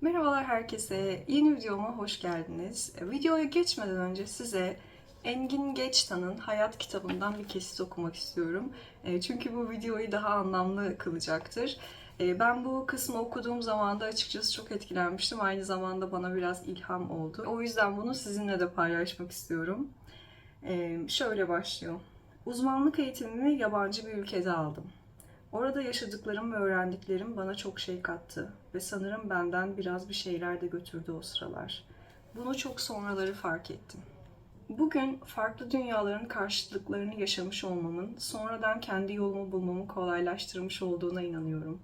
Merhabalar herkese. Yeni videoma hoş geldiniz. Videoya geçmeden önce size Engin Geçtan'ın Hayat kitabından bir kesit okumak istiyorum. E, Çünkü bu videoyu daha anlamlı kılacaktır. E, Ben bu kısmı okuduğum zaman da açıkçası çok etkilenmiştim. Aynı zamanda bana biraz ilham oldu. O yüzden bunu sizinle de paylaşmak istiyorum. E, Şöyle başlıyor. Uzmanlık eğitimimi yabancı bir ülkede aldım. Orada yaşadıklarım ve öğrendiklerim bana çok şey kattı ve sanırım benden biraz bir şeyler de götürdü o sıralar. Bunu çok sonraları fark ettim. Bugün farklı dünyaların karşıtlıklarını yaşamış olmamın sonradan kendi yolumu bulmamı kolaylaştırmış olduğuna inanıyorum.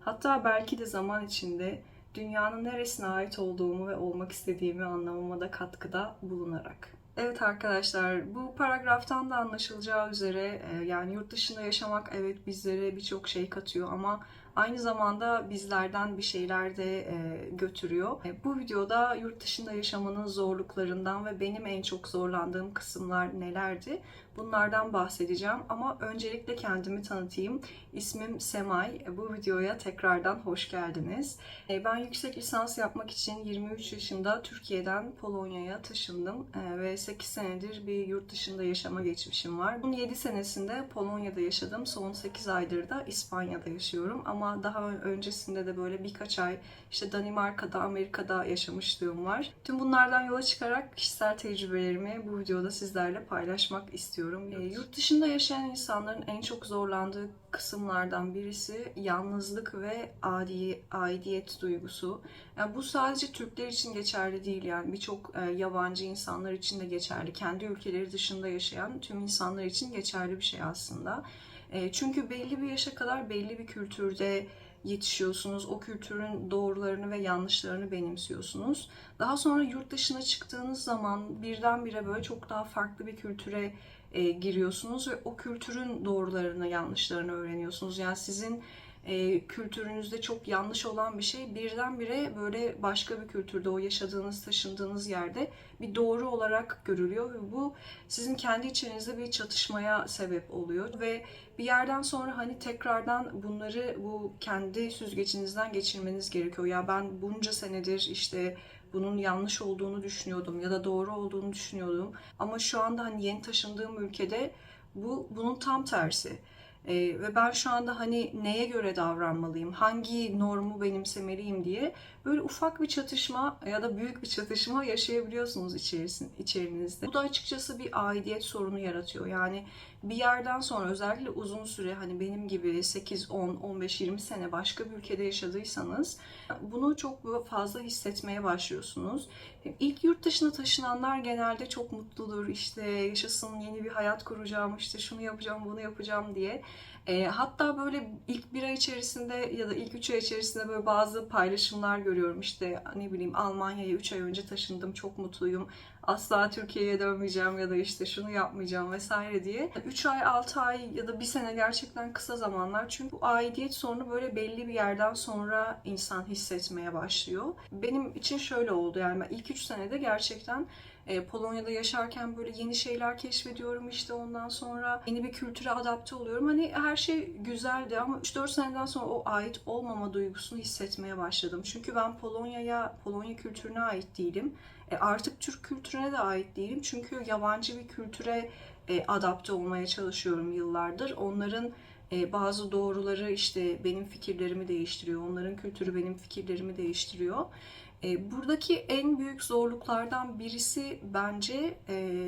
Hatta belki de zaman içinde dünyanın neresine ait olduğumu ve olmak istediğimi anlamama da katkıda bulunarak. Evet arkadaşlar, bu paragraftan da anlaşılacağı üzere e, yani yurt dışında yaşamak evet bizlere birçok şey katıyor ama aynı zamanda bizlerden bir şeyler de e, götürüyor. E, Bu videoda yurt dışında yaşamanın zorluklarından ve benim en çok zorlandığım kısımlar nelerdi? Bunlardan bahsedeceğim ama öncelikle kendimi tanıtayım. İsmim Semay. Bu videoya tekrardan hoş geldiniz. E, Ben yüksek lisans yapmak için 23 yaşında Türkiye'den Polonya'ya taşındım E, ve 8 senedir bir yurt dışında yaşama geçmişim var. Bunun 7 senesinde Polonya'da yaşadım. Son 8 aydır da İspanya'da yaşıyorum. Ama daha ön- öncesinde de böyle birkaç ay işte Danimarka'da, Amerika'da yaşamışlığım var. Tüm bunlardan yola çıkarak kişisel tecrübelerimi bu videoda sizlerle paylaşmak istiyorum. E, yurt dışında yaşayan insanların en çok zorlandığı kısımlardan birisi yalnızlık ve adi, aidiyet duygusu. Yani bu sadece Türkler için geçerli değil yani birçok e, yabancı insanlar için de geçerli. Kendi ülkeleri dışında yaşayan tüm insanlar için geçerli bir şey aslında. E, çünkü belli bir yaşa kadar belli bir kültürde yetişiyorsunuz. O kültürün doğrularını ve yanlışlarını benimsiyorsunuz. Daha sonra yurt dışına çıktığınız zaman birdenbire böyle çok daha farklı bir kültüre e, giriyorsunuz ve o kültürün doğrularını, yanlışlarını öğreniyorsunuz. Yani sizin e, kültürünüzde çok yanlış olan bir şey birdenbire böyle başka bir kültürde, o yaşadığınız, taşındığınız yerde bir doğru olarak görülüyor ve bu sizin kendi içinizde bir çatışmaya sebep oluyor ve bir yerden sonra hani tekrardan bunları bu kendi süzgecinizden geçirmeniz gerekiyor. Ya ben bunca senedir işte bunun yanlış olduğunu düşünüyordum ya da doğru olduğunu düşünüyordum. Ama şu anda hani yeni taşındığım ülkede bu bunun tam tersi. Ee, ve ben şu anda hani neye göre davranmalıyım, hangi normu benimsemeliyim diye böyle ufak bir çatışma ya da büyük bir çatışma yaşayabiliyorsunuz içerisin, içerinizde. Bu da açıkçası bir aidiyet sorunu yaratıyor. Yani bir yerden sonra özellikle uzun süre hani benim gibi 8, 10, 15, 20 sene başka bir ülkede yaşadıysanız bunu çok fazla hissetmeye başlıyorsunuz. İlk yurt dışına taşınanlar genelde çok mutludur. İşte yaşasın yeni bir hayat kuracağım, işte şunu yapacağım, bunu yapacağım diye. E, hatta böyle ilk bir ay içerisinde ya da ilk üç ay içerisinde böyle bazı paylaşımlar görüyorum. İşte ne bileyim Almanya'ya 3 ay önce taşındım, çok mutluyum. Asla Türkiye'ye dönmeyeceğim ya da işte şunu yapmayacağım vesaire diye. 3 ay, 6 ay ya da bir sene gerçekten kısa zamanlar. Çünkü bu aidiyet sorunu böyle belli bir yerden sonra insan hissetmeye başlıyor. Benim için şöyle oldu yani ben ilk 3 senede gerçekten e, Polonya'da yaşarken böyle yeni şeyler keşfediyorum işte ondan sonra yeni bir kültüre adapte oluyorum. Hani her şey güzeldi ama 3-4 seneden sonra o ait olmama duygusunu hissetmeye başladım. Çünkü ben Polonya'ya, Polonya kültürüne ait değilim. E, artık Türk kültürüne de ait değilim. Çünkü yabancı bir kültüre e, adapte olmaya çalışıyorum yıllardır. Onların e, bazı doğruları işte benim fikirlerimi değiştiriyor. Onların kültürü benim fikirlerimi değiştiriyor. E, buradaki en büyük zorluklardan birisi bence e,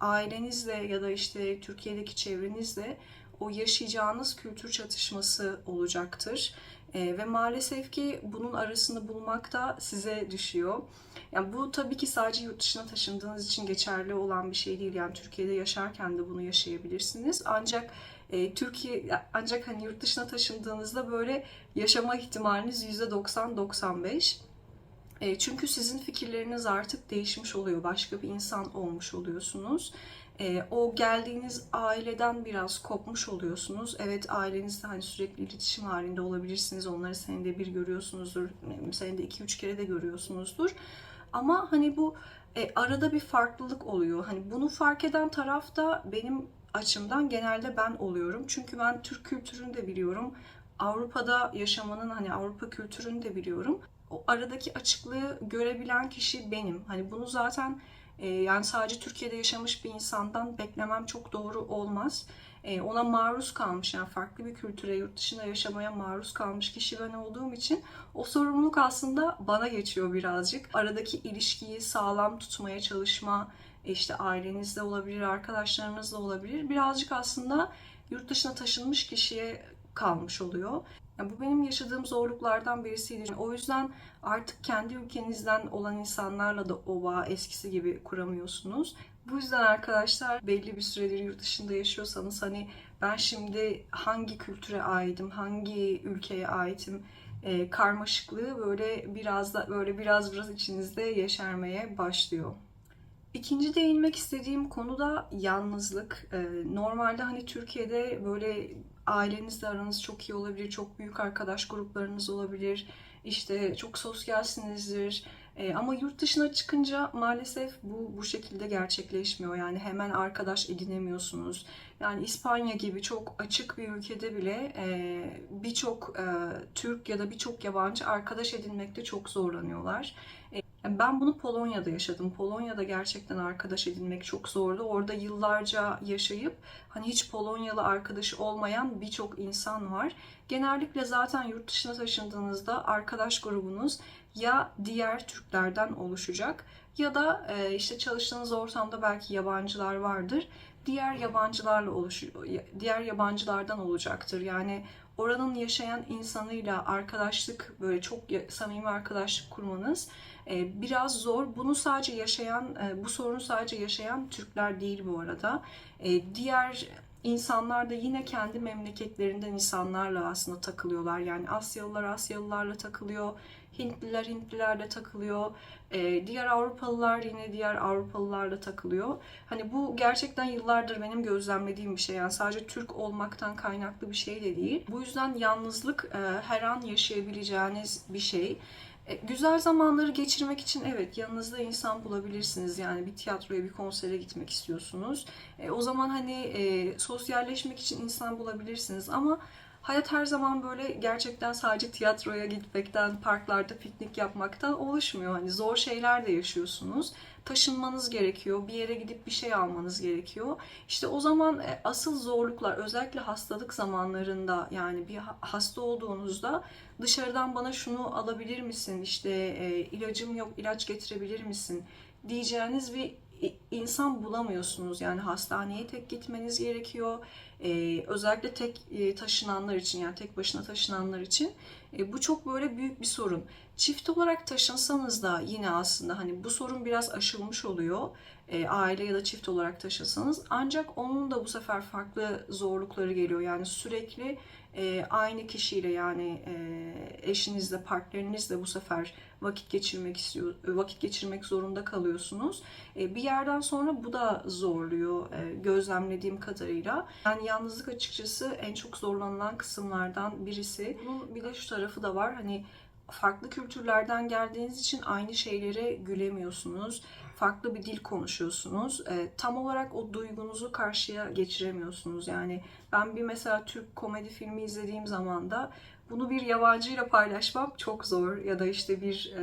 ailenizle ya da işte Türkiye'deki çevrenizle o yaşayacağınız kültür çatışması olacaktır. E, ve maalesef ki bunun arasını bulmak da size düşüyor. Yani bu tabii ki sadece yurt dışına taşındığınız için geçerli olan bir şey değil. Yani Türkiye'de yaşarken de bunu yaşayabilirsiniz. Ancak e, Türkiye ancak hani yurt dışına taşındığınızda böyle yaşama ihtimaliniz %90-95. E, çünkü sizin fikirleriniz artık değişmiş oluyor. Başka bir insan olmuş oluyorsunuz. E, o geldiğiniz aileden biraz kopmuş oluyorsunuz. Evet ailenizle hani sürekli iletişim halinde olabilirsiniz. Onları senede bir görüyorsunuzdur. Senede iki üç kere de görüyorsunuzdur. Ama hani bu e, arada bir farklılık oluyor. Hani bunu fark eden taraf da benim açımdan genelde ben oluyorum. Çünkü ben Türk kültürünü de biliyorum. Avrupa'da yaşamanın hani Avrupa kültürünü de biliyorum. O aradaki açıklığı görebilen kişi benim. Hani bunu zaten e, yani sadece Türkiye'de yaşamış bir insandan beklemem çok doğru olmaz. E, ona maruz kalmış yani farklı bir kültüre, yurt dışında yaşamaya maruz kalmış kişi ben olduğum için o sorumluluk aslında bana geçiyor birazcık. Aradaki ilişkiyi sağlam tutmaya çalışma, e, işte ailenizde olabilir, arkadaşlarınızla olabilir. Birazcık aslında yurt dışına taşınmış kişiye kalmış oluyor. Yani bu benim yaşadığım zorluklardan birisiydi. O yüzden artık kendi ülkenizden olan insanlarla da o bağ eskisi gibi kuramıyorsunuz. Bu yüzden arkadaşlar belli bir süredir yurt dışında yaşıyorsanız hani ben şimdi hangi kültüre aitim, hangi ülkeye aitim e, karmaşıklığı böyle biraz da böyle biraz biraz içinizde yeşermeye başlıyor. İkinci değinmek istediğim konu da yalnızlık. Ee, normalde hani Türkiye'de böyle ailenizle aranız çok iyi olabilir, çok büyük arkadaş gruplarınız olabilir, işte çok sosyalsinizdir. Ee, ama yurt dışına çıkınca maalesef bu bu şekilde gerçekleşmiyor. Yani hemen arkadaş edinemiyorsunuz. Yani İspanya gibi çok açık bir ülkede bile e, birçok e, Türk ya da birçok yabancı arkadaş edinmekte çok zorlanıyorlar. Yani ben bunu Polonya'da yaşadım. Polonya'da gerçekten arkadaş edinmek çok zordu. Orada yıllarca yaşayıp hani hiç Polonyalı arkadaşı olmayan birçok insan var. Genellikle zaten yurt dışına taşındığınızda arkadaş grubunuz ya diğer Türklerden oluşacak ya da e, işte çalıştığınız ortamda belki yabancılar vardır. Diğer yabancılarla oluşuyor, diğer yabancılardan olacaktır. Yani oranın yaşayan insanıyla arkadaşlık böyle çok samimi arkadaşlık kurmanız e, biraz zor. Bunu sadece yaşayan, e, bu sorunu sadece yaşayan Türkler değil bu arada. E, diğer insanlar da yine kendi memleketlerinden insanlarla aslında takılıyorlar. Yani Asyalılar Asyalılarla takılıyor. Hintliler Hintlilerle takılıyor. diğer Avrupalılar yine diğer Avrupalılarla takılıyor. Hani bu gerçekten yıllardır benim gözlemlediğim bir şey. Yani sadece Türk olmaktan kaynaklı bir şey de değil. Bu yüzden yalnızlık her an yaşayabileceğiniz bir şey. E, güzel zamanları geçirmek için evet yanınızda insan bulabilirsiniz. Yani bir tiyatroya, bir konsere gitmek istiyorsunuz. E, o zaman hani e, sosyalleşmek için insan bulabilirsiniz ama hayat her zaman böyle gerçekten sadece tiyatroya gitmekten, parklarda piknik yapmaktan oluşmuyor. Hani zor şeyler de yaşıyorsunuz. Taşınmanız gerekiyor, bir yere gidip bir şey almanız gerekiyor. İşte o zaman e, asıl zorluklar özellikle hastalık zamanlarında yani bir hasta olduğunuzda dışarıdan bana şunu alabilir misin? İşte e, ilacım yok, ilaç getirebilir misin? diyeceğiniz bir insan bulamıyorsunuz. Yani hastaneye tek gitmeniz gerekiyor. Ee, özellikle tek e, taşınanlar için yani tek başına taşınanlar için e, bu çok böyle büyük bir sorun. Çift olarak taşınsanız da yine aslında hani bu sorun biraz aşılmış oluyor. E, aile ya da çift olarak taşınsanız ancak onun da bu sefer farklı zorlukları geliyor. Yani sürekli e, aynı kişiyle yani e, eşinizle, partnerinizle bu sefer vakit geçirmek istiyor, vakit geçirmek zorunda kalıyorsunuz. E, bir yerden sonra bu da zorluyor e, gözlemlediğim kadarıyla. Yani yalnızlık açıkçası en çok zorlanılan kısımlardan birisi. Bunun bir de şu tarafı da var. Hani farklı kültürlerden geldiğiniz için aynı şeylere gülemiyorsunuz. Farklı bir dil konuşuyorsunuz. E, tam olarak o duygunuzu karşıya geçiremiyorsunuz. Yani ben bir mesela Türk komedi filmi izlediğim zaman da bunu bir yabancıyla paylaşmam çok zor ya da işte bir e,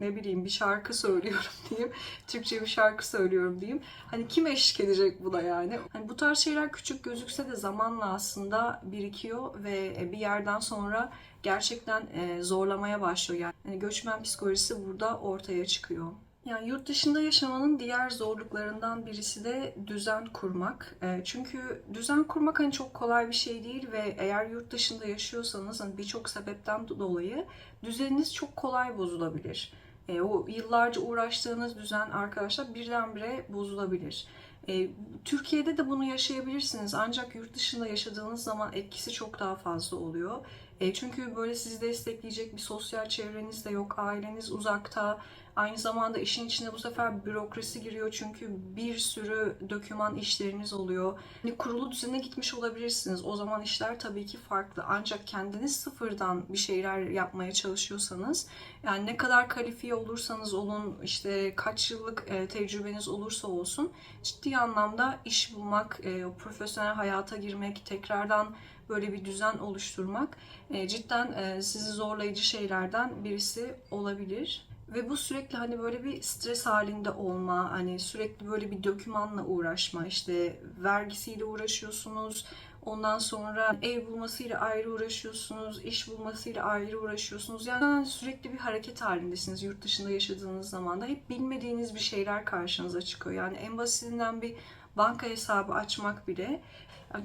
ne bileyim bir şarkı söylüyorum diyeyim. Türkçe bir şarkı söylüyorum diyeyim. Hani kim eşlik edecek buna yani? Hani bu tarz şeyler küçük gözükse de zamanla aslında birikiyor ve bir yerden sonra gerçekten e, zorlamaya başlıyor. Yani hani göçmen psikolojisi burada ortaya çıkıyor. Yani yurt dışında yaşamanın diğer zorluklarından birisi de düzen kurmak. E, çünkü düzen kurmak hani çok kolay bir şey değil ve eğer yurt dışında yaşıyorsanız hani birçok sebepten dolayı düzeniniz çok kolay bozulabilir. E, o yıllarca uğraştığınız düzen arkadaşlar birdenbire bozulabilir. E, Türkiye'de de bunu yaşayabilirsiniz ancak yurt dışında yaşadığınız zaman etkisi çok daha fazla oluyor. E, çünkü böyle sizi destekleyecek bir sosyal çevreniz de yok, aileniz uzakta. Aynı zamanda işin içine bu sefer bürokrasi giriyor çünkü bir sürü döküman işleriniz oluyor. Hani kurulu düzene gitmiş olabilirsiniz. O zaman işler tabii ki farklı. Ancak kendiniz sıfırdan bir şeyler yapmaya çalışıyorsanız yani ne kadar kalifiye olursanız olun, işte kaç yıllık e, tecrübeniz olursa olsun ciddi anlamda iş bulmak, e, profesyonel hayata girmek, tekrardan böyle bir düzen oluşturmak e, cidden e, sizi zorlayıcı şeylerden birisi olabilir. Ve bu sürekli hani böyle bir stres halinde olma, hani sürekli böyle bir dokümanla uğraşma, işte vergisiyle uğraşıyorsunuz, ondan sonra ev bulmasıyla ayrı uğraşıyorsunuz, iş bulmasıyla ayrı uğraşıyorsunuz. Yani sürekli bir hareket halindesiniz yurt dışında yaşadığınız zaman da. Hep bilmediğiniz bir şeyler karşınıza çıkıyor. Yani en basitinden bir banka hesabı açmak bile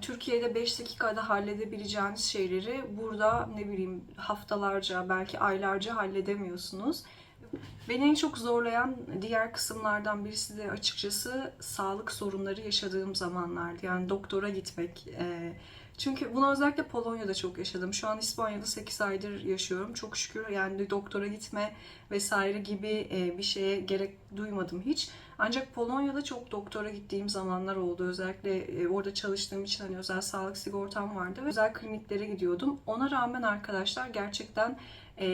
Türkiye'de 5 dakikada halledebileceğiniz şeyleri burada ne bileyim haftalarca belki aylarca halledemiyorsunuz. Beni en çok zorlayan diğer kısımlardan birisi de açıkçası sağlık sorunları yaşadığım zamanlardı. Yani doktora gitmek. e, Çünkü bunu özellikle Polonya'da çok yaşadım. Şu an İspanya'da 8 aydır yaşıyorum. Çok şükür yani doktora gitme vesaire gibi e, bir şeye gerek duymadım hiç. Ancak Polonya'da çok doktora gittiğim zamanlar oldu. Özellikle e, orada çalıştığım için hani özel sağlık sigortam vardı ve özel kliniklere gidiyordum. Ona rağmen arkadaşlar gerçekten e,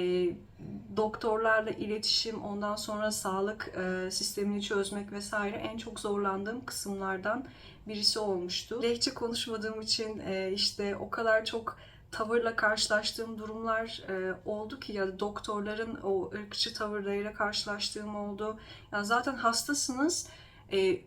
doktorlarla iletişim, ondan sonra sağlık e, sistemini çözmek vesaire en çok zorlandığım kısımlardan birisi olmuştu. Lehçe konuşmadığım için e, işte o kadar çok tavırla karşılaştığım durumlar e, oldu ki ya doktorların o ırkçı tavırlarıyla karşılaştığım oldu. Ya zaten hastasınız. E,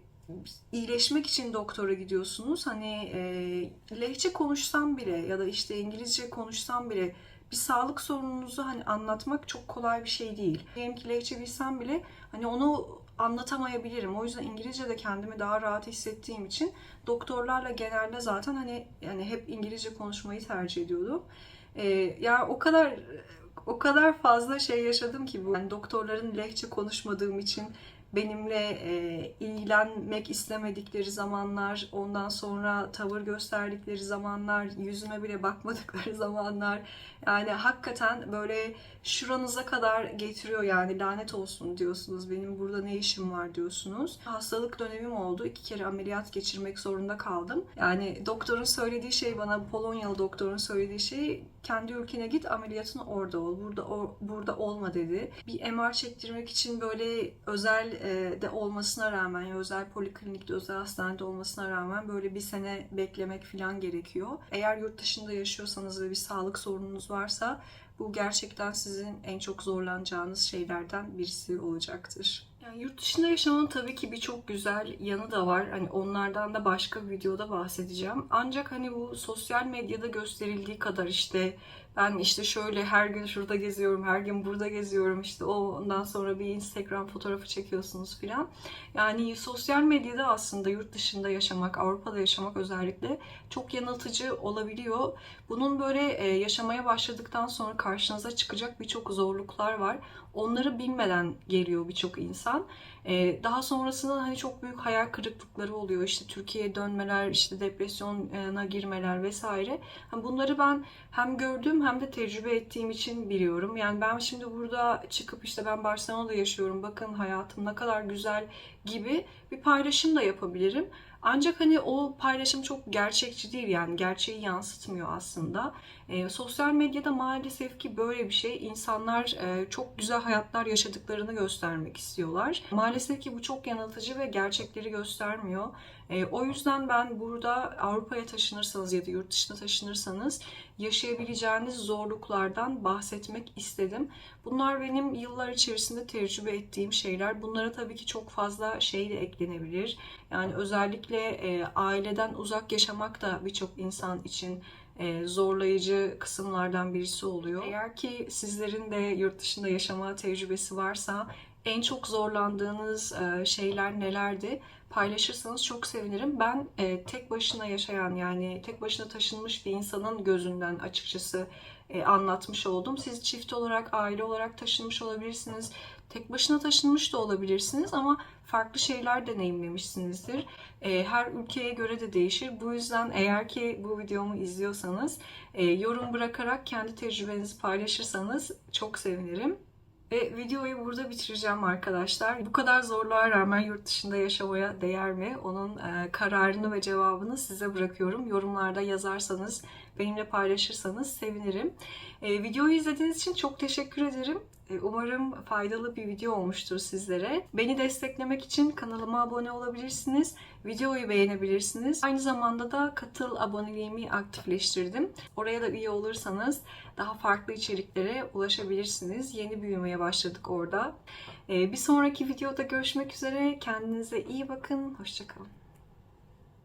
iyileşmek için doktora gidiyorsunuz. Hani e, lehçe konuşsam bile ya da işte İngilizce konuşsam bile bir sağlık sorununuzu hani anlatmak çok kolay bir şey değil. Diyelim ki lehçe bilsem bile hani onu anlatamayabilirim. O yüzden İngilizce'de kendimi daha rahat hissettiğim için doktorlarla genelde zaten hani yani hep İngilizce konuşmayı tercih ediyordum. Ee, ya o kadar o kadar fazla şey yaşadım ki bu. Yani doktorların lehçe konuşmadığım için benimle e, ilgilenmek istemedikleri zamanlar, ondan sonra tavır gösterdikleri zamanlar, yüzüme bile bakmadıkları zamanlar. Yani hakikaten böyle şuranıza kadar getiriyor yani lanet olsun diyorsunuz. Benim burada ne işim var diyorsunuz. Hastalık dönemim oldu. İki kere ameliyat geçirmek zorunda kaldım. Yani doktorun söylediği şey bana Polonyalı doktorun söylediği şey kendi ülkene git ameliyatını orada ol. Burada o, burada olma dedi. Bir MR çektirmek için böyle özel e, de olmasına rağmen özel poliklinikte, özel hastanede olmasına rağmen böyle bir sene beklemek falan gerekiyor. Eğer yurt dışında yaşıyorsanız ve bir sağlık sorununuz varsa bu gerçekten sizin en çok zorlanacağınız şeylerden birisi olacaktır. Yani yurt dışında yaşamanın tabii ki birçok güzel yanı da var. Hani onlardan da başka bir videoda bahsedeceğim. Ancak hani bu sosyal medyada gösterildiği kadar işte ben işte şöyle her gün şurada geziyorum, her gün burada geziyorum. işte ondan sonra bir Instagram fotoğrafı çekiyorsunuz filan. Yani sosyal medyada aslında yurt dışında yaşamak, Avrupa'da yaşamak özellikle çok yanıltıcı olabiliyor. Bunun böyle e, yaşamaya başladıktan sonra karşınıza çıkacak birçok zorluklar var. Onları bilmeden geliyor birçok insan. E, daha sonrasında hani çok büyük hayal kırıklıkları oluyor. İşte Türkiye'ye dönmeler, işte depresyona girmeler vesaire. Hani bunları ben hem gördüm hem de tecrübe ettiğim için biliyorum. Yani ben şimdi burada çıkıp işte ben Barcelona'da yaşıyorum. Bakın hayatım ne kadar güzel gibi bir paylaşım da yapabilirim. Ancak hani o paylaşım çok gerçekçi değil yani gerçeği yansıtmıyor aslında. E, sosyal medyada maalesef ki böyle bir şey. İnsanlar e, çok güzel hayatlar yaşadıklarını göstermek istiyorlar. Maalesef ki bu çok yanıltıcı ve gerçekleri göstermiyor. E, o yüzden ben burada Avrupa'ya taşınırsanız ya da yurt dışına taşınırsanız yaşayabileceğiniz zorluklardan bahsetmek istedim. Bunlar benim yıllar içerisinde tecrübe ettiğim şeyler. Bunlara tabii ki çok fazla şey de eklenebilir. Yani özellikle e, aileden uzak yaşamak da birçok insan için zorlayıcı kısımlardan birisi oluyor. Eğer ki sizlerin de yurt dışında yaşama tecrübesi varsa en çok zorlandığınız e, şeyler nelerdi? Paylaşırsanız çok sevinirim. Ben e, tek başına yaşayan yani tek başına taşınmış bir insanın gözünden açıkçası e, anlatmış oldum. Siz çift olarak, aile olarak taşınmış olabilirsiniz. Tek başına taşınmış da olabilirsiniz ama farklı şeyler deneyimlemişsinizdir. E, her ülkeye göre de değişir. Bu yüzden eğer ki bu videomu izliyorsanız e, yorum bırakarak kendi tecrübenizi paylaşırsanız çok sevinirim. Ve videoyu burada bitireceğim arkadaşlar. Bu kadar zorluğa rağmen yurt dışında yaşamaya değer mi? Onun e, kararını ve cevabını size bırakıyorum. Yorumlarda yazarsanız benimle paylaşırsanız sevinirim. E, videoyu izlediğiniz için çok teşekkür ederim. E, Umarım faydalı bir video olmuştur sizlere. Beni desteklemek için kanalıma abone olabilirsiniz. Videoyu beğenebilirsiniz. Aynı zamanda da katıl aboneliğimi aktifleştirdim. Oraya da üye olursanız daha farklı içeriklere ulaşabilirsiniz. Yeni büyümeye başladık orada. E, Bir sonraki videoda görüşmek üzere. Kendinize iyi bakın. Hoşçakalın.